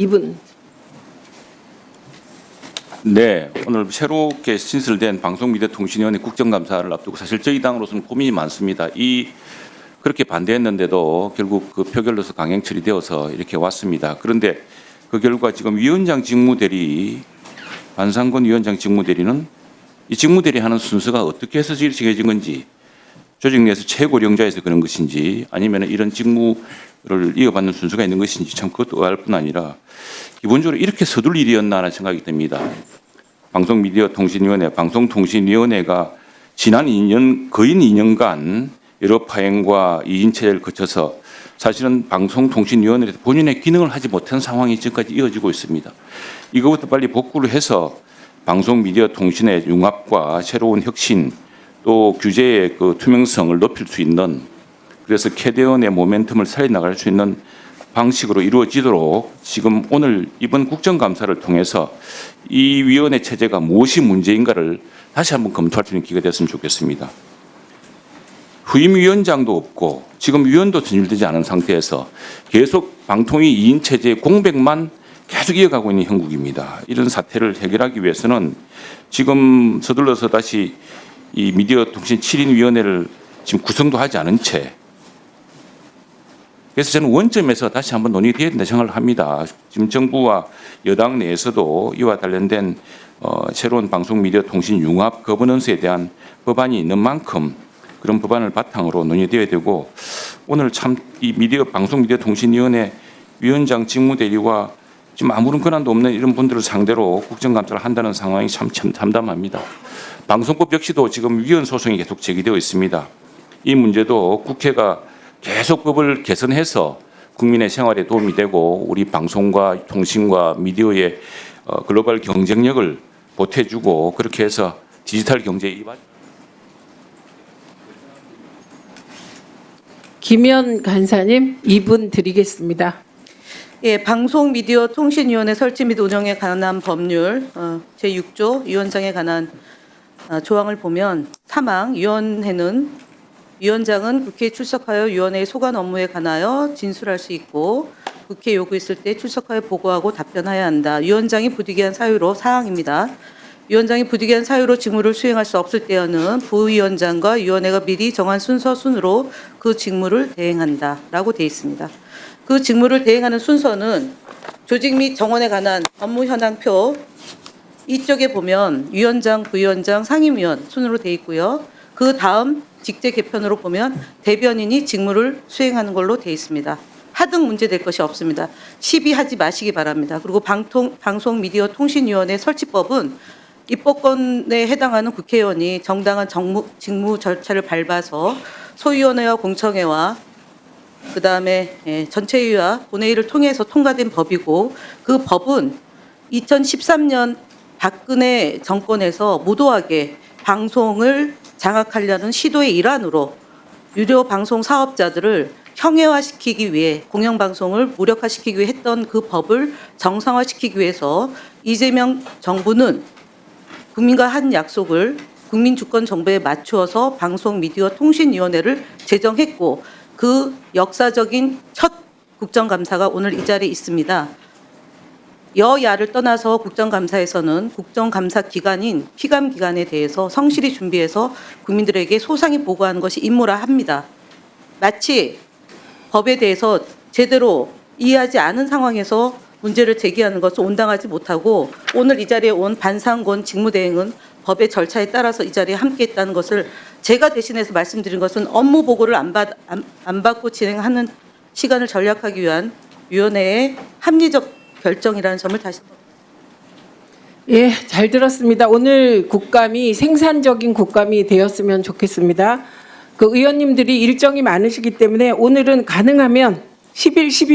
이분 네, 오늘 새롭게 신설된 방송미디어통신위원회 국정감사를 앞두고 사실 저희 당으로서는 고민이 많습니다. 이 그렇게 반대했는데도 결국 그 표결로서 강행 처리되어서 이렇게 왔습니다. 그런데 그 결과 지금 위원장 직무대리 반상권 위원장 직무대리는 이 직무대리 하는 순서가 어떻게 해서 정해진 건지 조직 내에서 최고령자에서 그런 것인지 아니면 이런 직무를 이어받는 순서가 있는 것인지 참 그것도 알뿐 아니라 기본적으로 이렇게 서둘 일이었나 하는 생각이 듭니다. 방송미디어통신위원회, 방송통신위원회가 지난 2년 거의 2년간 여러 파행과 이인체를 거쳐서 사실은 방송통신위원회에서 본인의 기능을 하지 못한 상황이 지금까지 이어지고 있습니다. 이거부터 빨리 복구를 해서 방송미디어통신의 융합과 새로운 혁신 또 규제의 그 투명성을 높일 수 있는 그래서 캐대언의 모멘텀을 살려나갈 수 있는 방식으로 이루어지도록 지금 오늘 이번 국정감사를 통해서 이 위원회 체제가 무엇이 문제인가를 다시 한번 검토할 수 있는 기회가 됐으면 좋겠습니다. 후임 위원장도 없고 지금 위원도 선출되지 않은 상태에서 계속 방통위 2인 체제의 공백만 계속 이어가고 있는 형국입니다. 이런 사태를 해결하기 위해서는 지금 서둘러서 다시 이 미디어 통신 7인 위원회를 지금 구성도 하지 않은 채 그래서 저는 원점에서 다시 한번 논의가 되어야 된다 생각을 합니다. 지금 정부와 여당 내에서도 이와 관련된 어, 새로운 방송 미디어 통신 융합 거버넌스에 대한 법안이 있는 만큼 그런 법안을 바탕으로 논의되어야 되고 오늘 참 이 미디어 방송 미디어 통신위원회 위원장 직무 대리와 지금 아무런 권한도 없는 이런 분들을 상대로 국정감사를 한다는 상황이 참, 참 참담합니다. 방송법 역시도 지금 위헌 소송이 계속 제기되어 있습니다. 이 문제도 국회가 계속 법을 개선해서 국민의 생활에 도움이 되고 우리 방송과 통신과 미디어의 어, 글로벌 경쟁력을 보태주고 그렇게 해서 디지털 경제에 이바 김현 간사님 이분 드리겠습니다. 예, 방송 미디어 통신위원회 설치 및 운영에 관한 법률 어, 제6조 위원장에 관한 어, 조항을 보면 사망 위원회는 위원장은 국회에 출석하여 위원회의 소관 업무에 관하여 진술할 수 있고 국회 요구했을 때 출석하여 보고하고 답변해야 한다. 위원장이 부득이한 사유로 사항입니다. 위원장이 부득이한 사유로 직무를 수행할 수 없을 때에는 부위원장과 위원회가 미리 정한 순서 순으로 그 직무를 대행한다라고 되어 있습니다. 그 직무를 대행하는 순서는 조직 및 정원에 관한 업무 현황표 이쪽에 보면 위원장, 부위원장, 상임위원 순으로 되어 있고요. 그 다음 직제 개편으로 보면 대변인이 직무를 수행하는 걸로 되어 있습니다. 하등 문제 될 것이 없습니다. 시비하지 마시기 바랍니다. 그리고 방통, 방송 미디어 통신위원회 설치법은 입법권에 해당하는 국회의원이 정당한 정무, 직무 절차를 밟아서 소위원회와 공청회와 그 다음에 전체회의와 본회의를 통해서 통과된 법이고 그 법은 2013년 박근혜 정권에서 무도하게 방송을 장악하려는 시도의 일환으로 유료 방송 사업자들을 형해화시키기 위해 공영방송을 무력화시키기 위해 했던 그 법을 정상화시키기 위해서 이재명 정부는 국민과 한 약속을 국민 주권 정부에 맞추어서 방송 미디어 통신위원회를 제정했고 그 역사적인 첫 국정감사가 오늘 이 자리에 있습니다. 여야를 떠나서 국정감사에서는 국정감사 기간인 피감 기간에 대해서 성실히 준비해서 국민들에게 소상히 보고하는 것이 임무라 합니다. 마치 법에 대해서 제대로 이해하지 않은 상황에서 문제를 제기하는 것을 온당하지 못하고 오늘 이 자리에 온 반상권 직무대행은 법의 절차에 따라서 이 자리에 함께했다는 것을 제가 대신해서 말씀드린 것은 업무 보고를 안, 받, 안, 안 받고 진행하는 시간을 전략하기 위한 위원회의 합리적 결정이라는 점을 다시 예, 잘 들었습니다. 오늘 국감이 생산적인 국감이 되었으면 좋겠습니다. 그 의원님들이 일정이 많으시기 때문에 오늘은 가능하면 10일, 12